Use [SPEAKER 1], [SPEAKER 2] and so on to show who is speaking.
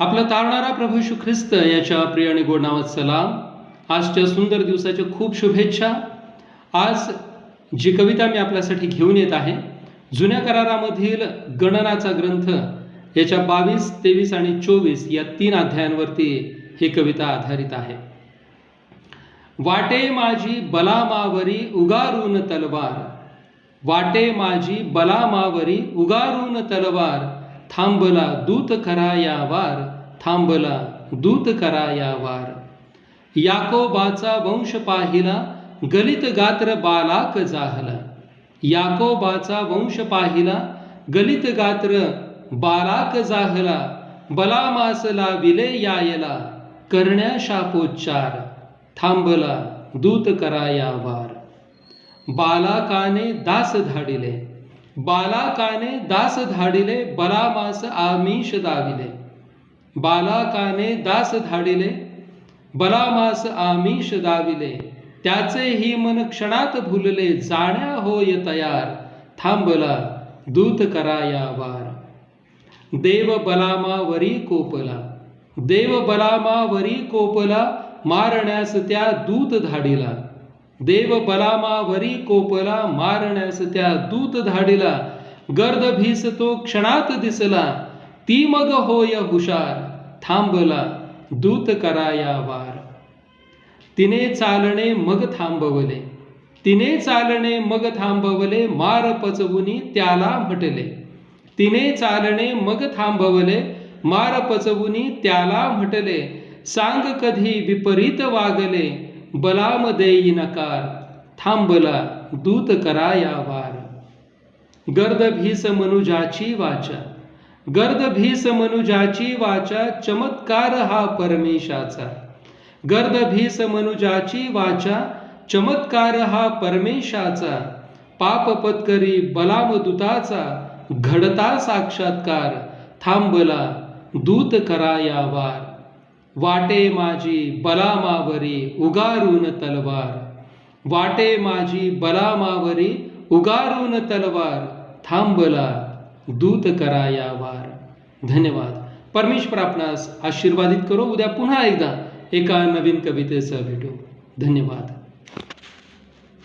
[SPEAKER 1] आपला तारणारा प्रभू श्री ख्रिस्त याच्या प्रिय आणि गोड नावात सलाम. आजच्या सुंदर दिवसाच्या खूप शुभेच्छा. आज जी कविता मी आपल्यासाठी घेऊन येत आहे जुन्या करारामधील गणनाचा ग्रंथ याच्या बावीस तेवीस आणि चोवीस या तीन अध्यायांवरती ही कविता आधारित आहे. वाटे माझी बलामावरी उगारून तलवार. वाटे माझी बलामावरी उगारून तलवार. थांबला दूत करा या वार थांबला दूत करा या वार याकोबाचा वंश पाहिला गलित गात्र बालाक जाहला. याकोबाचा वंश पाहिला गलित गात्र बालाक जाहला. बलामासला विले यायला करण्या शापोच्चार थांबला दूत करा या वार बालाकाने दास धाडिले. बालाकाने दास धाडिले बलामास आमिष दाविले बालाकाने दास धाडिले बलामास आमिष दाविले त्याचे ही मन क्षणात भुलले जाण्या होय तयार थांबला दूत करा या वार देव बलामावरी कोपला देव बलामावरी कोपला मारण्यास त्या दूत धाडिला देव बलामावरी कोपला मारण्यास त्या दूत धाडीला. गर्द भीस तो क्षणात दिसला. ती मग होय हुशार थांबला दूत कराया वार. तिने चालणे मग थांबवले. तिने चालणे मग थांबवले मार पचवुनी त्याला म्हटले. तिने चालणे मग थांबवले मार पचवुनी त्याला म्हटले. सांग कधी विपरीत वागले बलाम देई नकार थांबला दूत करा या वार. गर्द भीस मनुजाची वाचा गर्द भीस मनुजाची वाचा चमत्कार हा परमेशाचा. गर्द भीस मनुजाची वाचा चमत्कार हा परमेशाचा. पाप पत्करी बलामदूताचा घडता साक्षात्कार थांबला दूत करा या वार. वाटे माझी बलामावरी उगारून तलवार. वाटे माझी बलामावरी उगारून तलवार. थांबला दूत करा वार. धन्यवाद. परमेश्वर आपणास आशीर्वादित करो. उद्या पुन्हा एकदा एका नवीन कवितेसह भेटू. धन्यवाद.